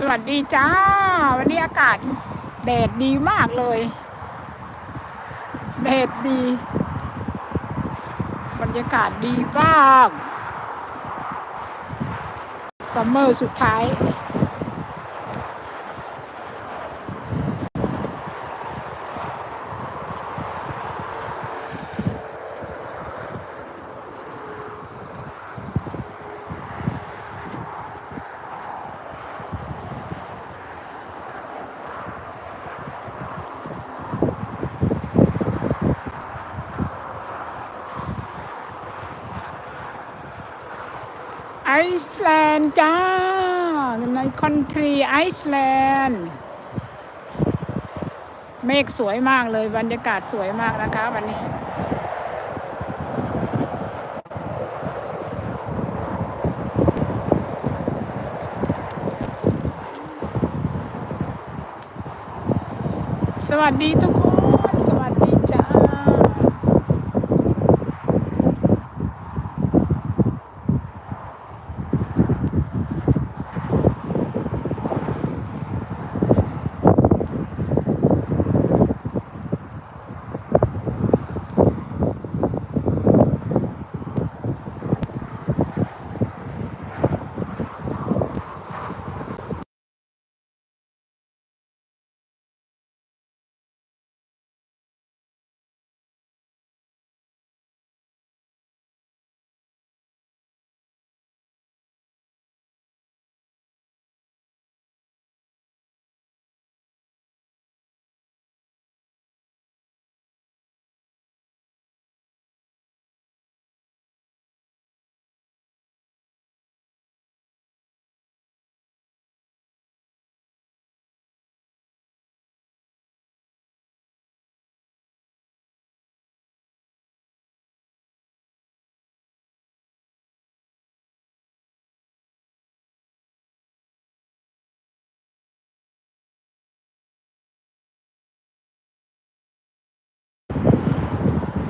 สวัสดีจ้า วันนี้อากาศแดดดีมากเลย แดดดี บรรยากาศดีมาก ซัมเมอร์สุดท้าย ซ์แลนด์จ้าในคอนทรีไอซ์แลนด์เมฆสวยมากเลยบรรยากาศสวยมากนะคะวันนี้สวัสดีทุกคน สวัสดีจ้า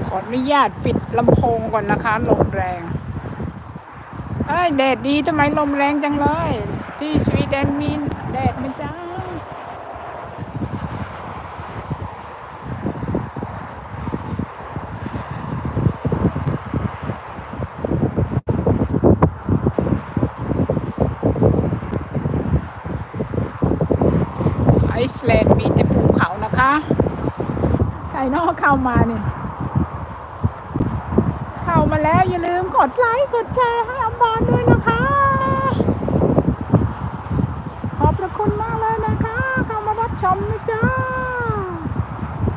ขออนุญาตปิดลำโพงก่อนนะคะ ลมแรงเอ้ยแดดดีทำไมลมแรงจังเลย ที่สวีเดนมีแดดไหมจ้าไอซ์แลนด์มีแต่ภูเขานะคะใครนอกเข้ามาเนี่ย เข้ามาแล้วอย่าลืม กดไลค์กดแชร์ให้อัมบอนด้วยนะคะ ขอบพระคุณมากเลยนะคะเข้ามารับชมนะจ๊ะ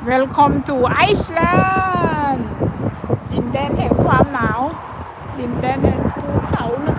Welcome to Iceland ดินแดนแห่งความหนาว ดินแดนแห่งภูเขานะ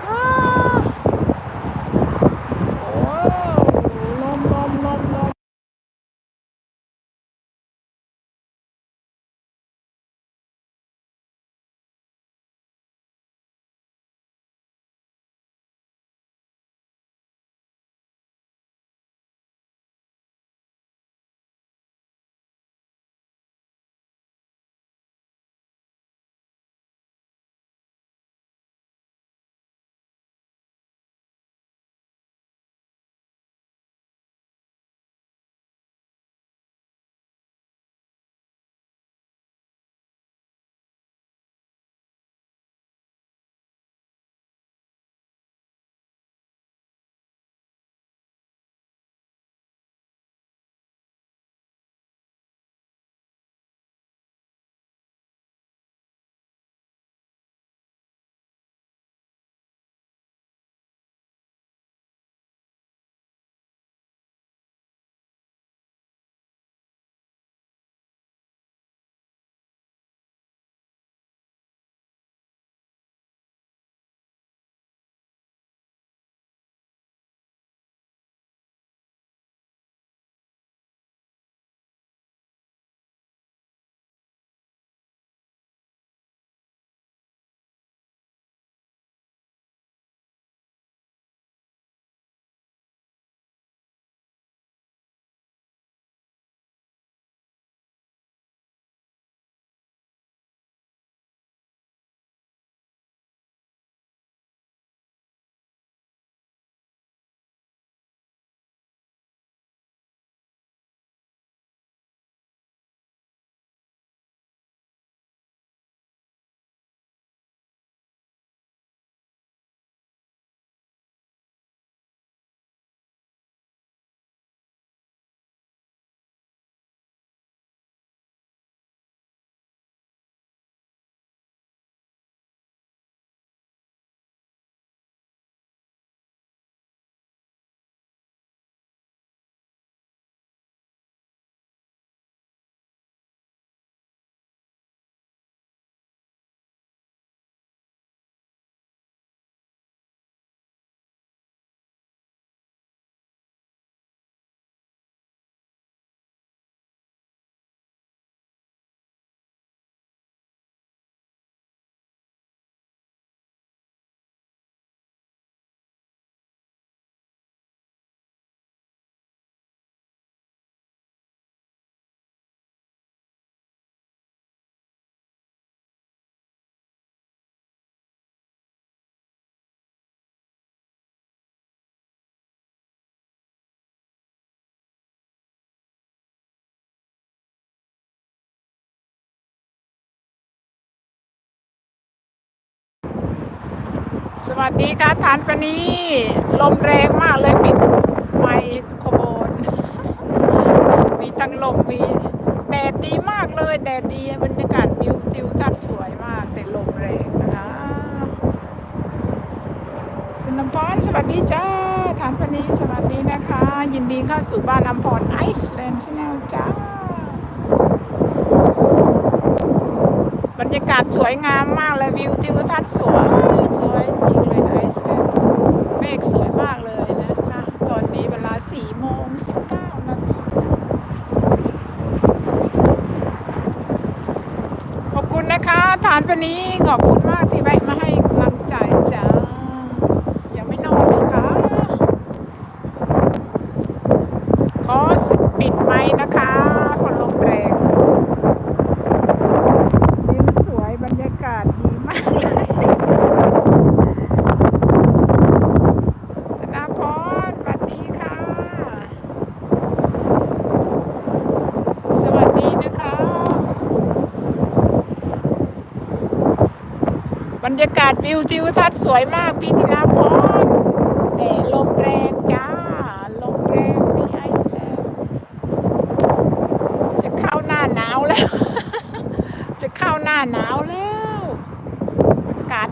คะ สวัสดีค่ะทานปนีลมแรงมากเลยปิดไมค์โคโบนมีตั้งลมมีแดดดีมากเลยแดดดีบรรยากาศวิวทิวทัศน์สวยมาก แต่ลมแรงนะคะคุณน้ำพรสวัสดีจ้าทานปนีสวัสดีนะคะ ยินดีเข้าสู่บ้านน้ำพรไอซ์แลนด์ชาแนลจ้า บรรยากาศสวยงามมากเลยวิวทิวทัศน์สวยสวยจริงเลยนะไอซ์แลนด์เมฆสวยมากเลยนะคะตอนนี้เวลา4โมง19นาทีขอบคุณนะคะฐานวันนี้ขอบคุณมากที่แวะมาให้กำลังใจจ้ายังไม่นอนเลยค่ะ ขอปิดไม้นะคะเพอลมแรง วิวสวยบรรยากาศดีมากเลยธนาพรสวัสดีค่ะ สวัสดีนะคะ บรร ยากาศวิวทิวทัศน์สวยมากพี่ธนาพรแต่ลมแรงจ้า ลมแรงที่ไอซ์แลนด์จะเข้าหน้าหนาวแล้ว จะเข้าหน้าหนาวแล้วอากาศ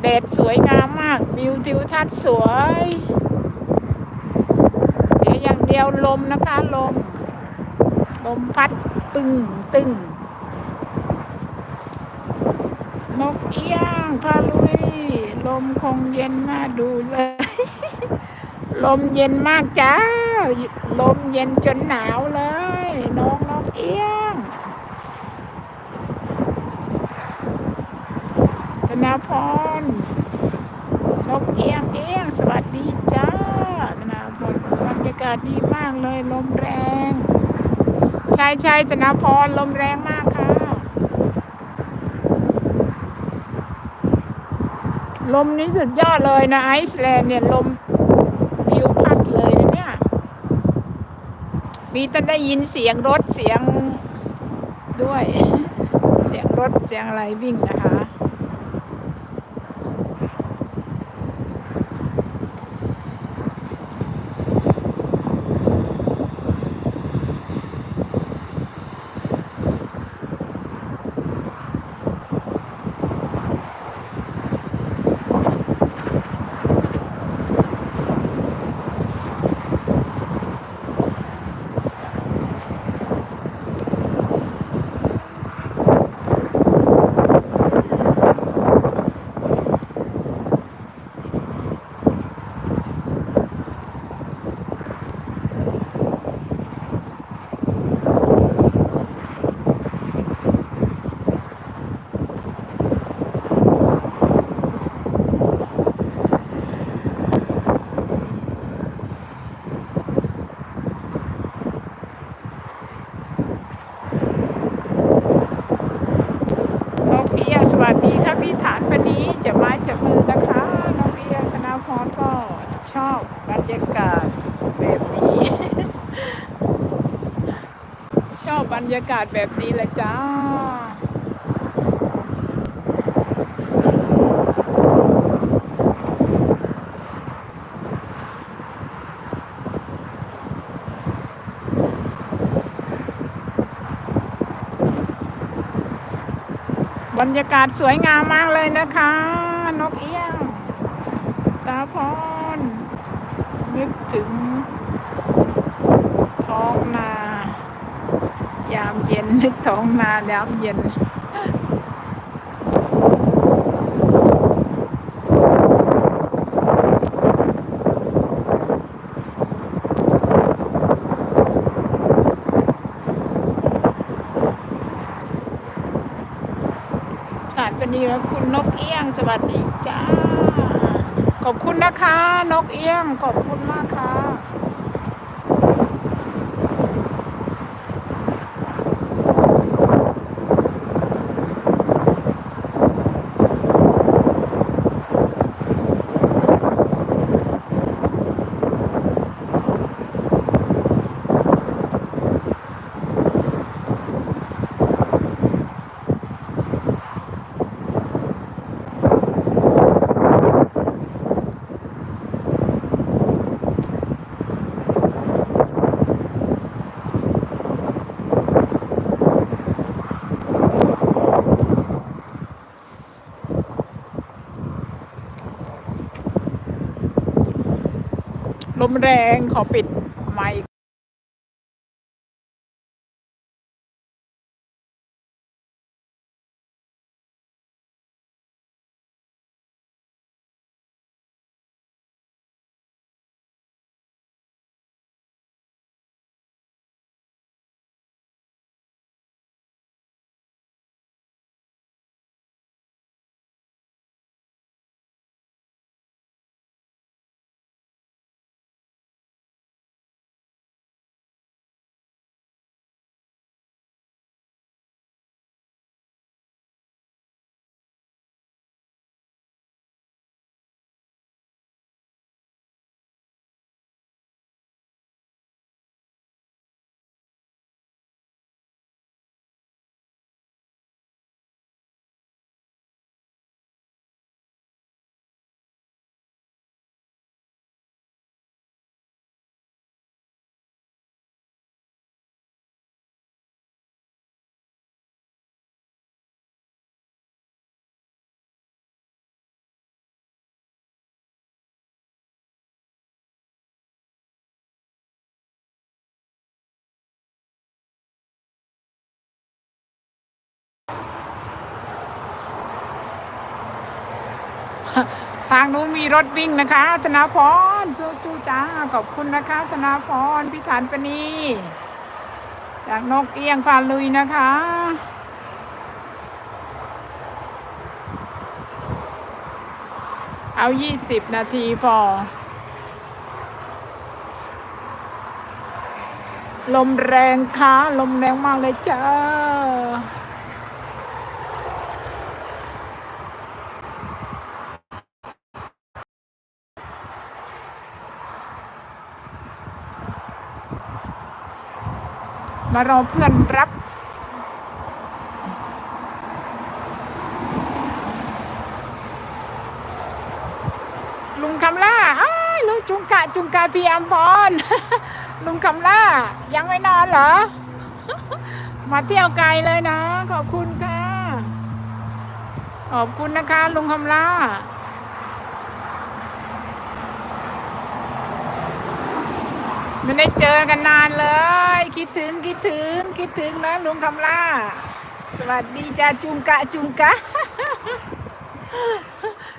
แดดสวยงามมากวิวทิวทัศน์สวยเสียอย่างเดียวลมนะคะลม ลมพัดปึ้งตึง นกเอี้ยงพาลุย ล มคงเย็นน่าดูเลย ลมเย็นมากจ้า ลมเย็นจนหนาวเลย น้องนกเอี้ยง ธนาพร นกเอี้ยงเอี้ยง สวัสดีจ้า ธนาพรบรรยากาศดีมากเลย ลมแรง ใช่ใช่ธนาพร ลมแรงมากค่ะ ลมนี้สุดยอดเลยนะไอซ์แลนด์เนี่ยลมวิวพัดเลยนะเนี่ย มีแต่ได้ยินเสียงรถเสียงด้วย เสียงรถเสียงอะไรวิ่งนะคะ นกเอี้ยงสวัสดีค่ะพี่ฐานวันนี้จะไม้จะมือนะคะ นกเอี้ยงธนาพรก็ชอบบรรยากาศแบบนี้ ชอบบ รรยากาศแบบนี้แหละจ้าบรรยากาศสวยงามมากเลยนะคะ นกเอี้ยงสตาร์พรนึกถึงท้องนา ยามเย็นนึกท้องนายามเย็นสารปณีว่าคุณนกเอี้ยง สวัสดีจ้า ขอบคุณนะคะ นกเอี้ยง ขอบคุณมากค่ะ ลมแรงขอปิดไมค์ ทางนู้นมีรถวิ่งนะคะ ธนาพรสู้จูจ้าขอบคุณนะคะ ธนาพรพิธานปณีจากนกเอี้ยงพาลุยนะคะ เอา 20 นาทีพอ ลมแรงค่ะ ลมแรงมากเลยจ้า มารอเพื่อนรับ ลุงคำล่าอ้าลุงจุงกะจุงกะพี่อัมพรลุงคำล่า ยังไม่นอนเหรอ มาเที่ยวไกลเลยนะ ขอบคุณค่ะ ขอบคุณนะคะ ลุงคำล่า ไม่ได้เจอกันนานเลย คิดถึงคิดถึงคิดถึงนะลุงคำล่า สวัสดีจ้าจุงกะจุงกะ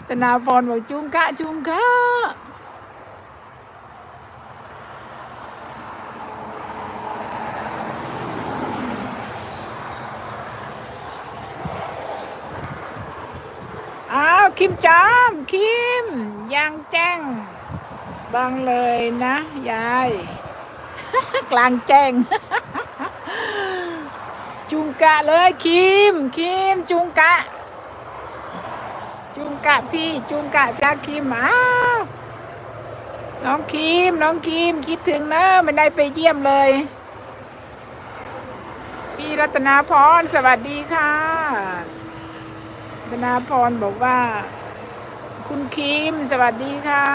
ธนาพรบอกจุงกะจุงกะอ้าวคิมจามคิมยังแจ้งบังเลยนะ ยาย กลางแจ้ง จุงกะเลยคิมคิมจุงกะ จุงกะพี่จุงกะจ้าคิมอ้าวน้องคิมน้องคิมคิดถึงนะไม่ได้ไปเยี่ยมเลย พี่รัตนาพรสวัสดีค่ะรัตนาพรบอกว่า คุณคิมสวัสดีค่ะ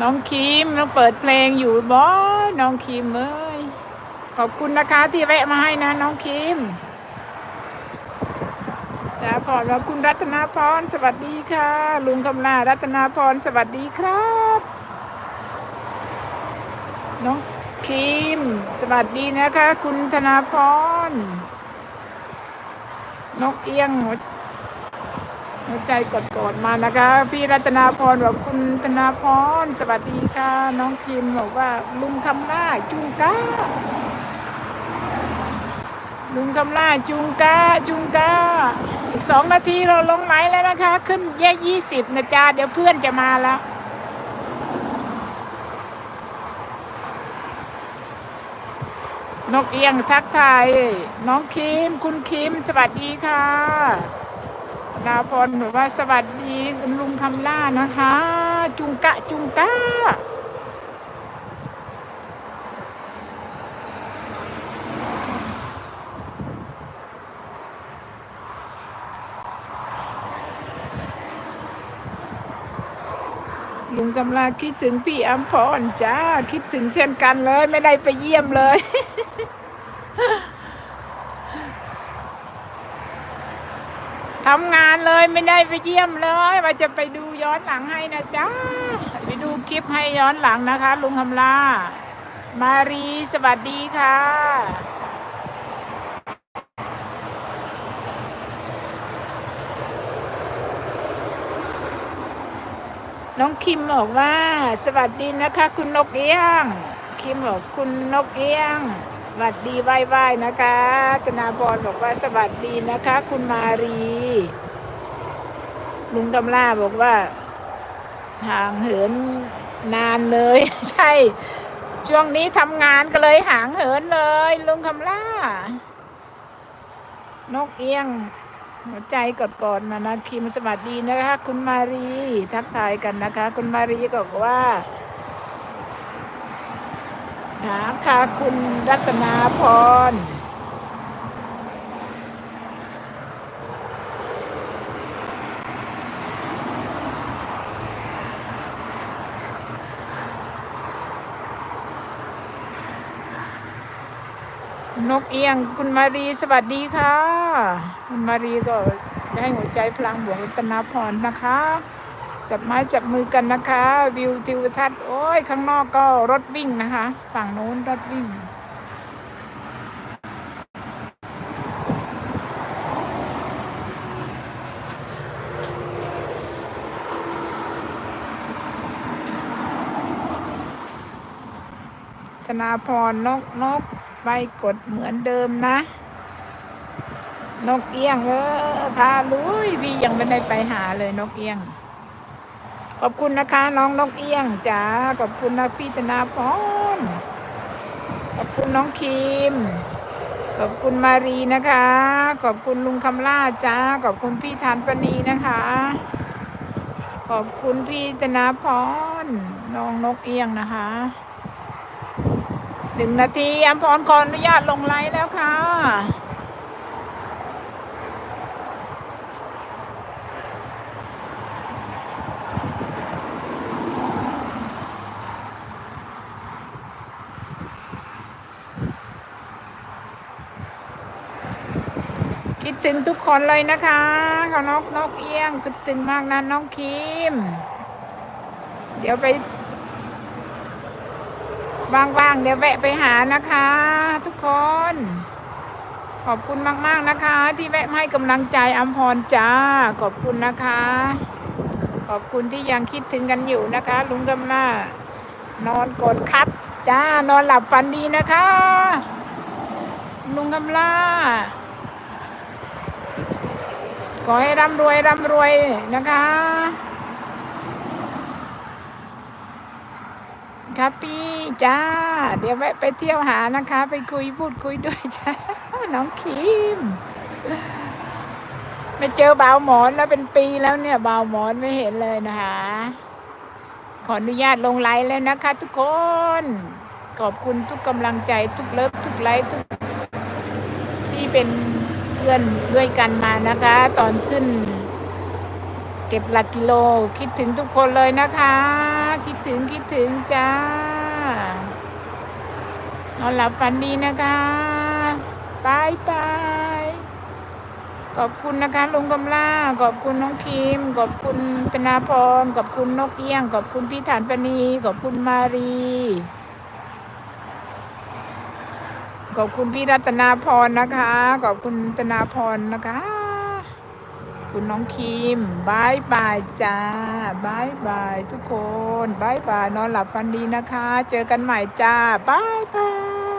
น้องคิมน้องเปิดเพลงอยู่บ่น้องคิมเอ้ยขอบคุณนะคะที่แวะมาให้นะ น้องคิมจ้าพรว่าคุณรัตนาพรสวัสดีค่ะ ลุงคำลารัตนาพรสวัสดีครับ น้องคิม สวัสดีนะคะ คุณธนาพรนกเอี้ยง หัวใจกดๆมานะคะ พี่รัตนาพรบอกคุณธนาพรสวัสดีค่ะ น้องคิมบอกว่าลุงคำล่าจุงก้า ลุงคำล่าจุงก้าจุงก้าอีกสองนาทีเราลงไหลแล้วนะคะ ขึ้นแยกยี่สิบนะจ๊ะเดี๋ยวเพื่อนจะมาแล้วนกเอียงทักทายน้องคิม คุณคิม สวัสดีค่ะ นาพรบอกว่าสวัสดีคุณลุงคำล่านะคะ จุงกะจุงกะลุงกำลาคิดถึงพี่อัมพรจ้า คิดถึงเช่นกันเลย ไม่ได้ไปเยี่ยมเลย ทำงานเลยไม่ได้ไปเยี่ยมเลยว่าจะไปดูย้อนหลังให้นะจ๊ะไปดูคลิปให้ย้อนหลังนะคะ ลุงคำลามารีสวัสดีค่ะน้องคิมบอกว่า สวัสดีนะคะ คุณนกเอี้ยง คิมบอกคุณนกเอี้ยง วัสดีไหว้ไหว้นะคะธนาพรบอกว่าสวัสดีนะคะ คุณมารี ลุงกำลาบอกว่า ทางเหินนานเลย ใช่ ช่วงนี้ทำงานก็เลยห่างเหินเลย ลุงคำล่า นกเอี้ยง หัวใจกดกอดๆมานะคิมสวัสดีนะคะ คุณมารี ทักทายกันนะคะ คุณมารีก็บอกว่า หามค่ะคุณรัตนาพรนกเอียงคุณมารีสวัสดีค่ะ คุณมารีก็ให้หัวใจพลังบวกรัตนาพรนะคะ จับไม้จับมือกันนะคะ วิวทิวทัศน์โอ้ยข้างนอกก็รถวิ่งนะคะ ฝั่งโน้นรถวิ่ง ธนาพรนกนกไปกดเหมือนเดิมนะ นกเอี้ยงเออพาลุยพี่ยังไม่ได้ไปหาเลยนกเอี้ยง ขอบคุณนะคะ น้องนกเอี้ยงจ้าขอบคุณนะพี่ธนาพรขอบคุณน้องคิม ขอบคุณมารีนะคะ ขอบคุณลุงคำล่าจ้า ขอบคุณพี่ทานปณีนะคะ ขอบคุณพี่ธนาพรน้องนกเอี้ยงนะคะหนึ่งนาทีอัมพรขออนุญาตลงไลน์แล้วค่ะ คิ ดถึงทุกคนเลยนะคะเขานกนกเอี้ยงคิดถึงมากนะน้องคิม เดี๋ยวไปว่างๆเดี๋ยวแวะไปหานะคะ ทุกคน ขอบคุณมากๆนะคะ ที่แวะให้กำลังใจอัมพรจ้า ขอบคุณนะคะ ขอบคุณที่ยังคิดถึงกันอยู่นะคะ ลุงกำลังนอนกดครับ จ้านอนหลับฝันดีนะคะ ลุงกำลัง ขอให้ร่ำรวยร่ำรวยนะคะ ครับพี่จ้า เดี๋ยวแวะไปเที่ยวหานะคะ ไปคุยพูดคุยด้วยจ้า น้องคิมไม่เจอบ่าวหมอนแล้วเป็นปีแล้วเนี่ยบ่าวหมอนไม่เห็นเลยนะคะ ขออนุญาตลงไลน์แล้วนะคะ ทุกคน ขอบคุณทุกกำลังใจทุกเลิฟทุกไลค์ทุกที่เป็น พื่อนด้วยกันมานะคะ ตอนขึ้น เก็บหลักกิโลคิดถึงทุกคนเลยนะคะ คิดถึงคิดถึงจ้านอนหลับฝันดีนะคะบายบายขอบคุณนะคะลุงกำลาขอบคุณน้องคิม ขอบคุณธนาพรขอบคุณนกเอี้ยง ขอบคุณพี่ฐานปณีขอบคุณมารี ขอบคุณพี่รัตนาพรนะคะ ขอบคุณรัตนาพรนะคะ คุณน้องคิมบายบายจ้าบายบายทุกคนบายบายนอนหลับฝันดีนะคะ เจอกันใหม่จ้าบายบาย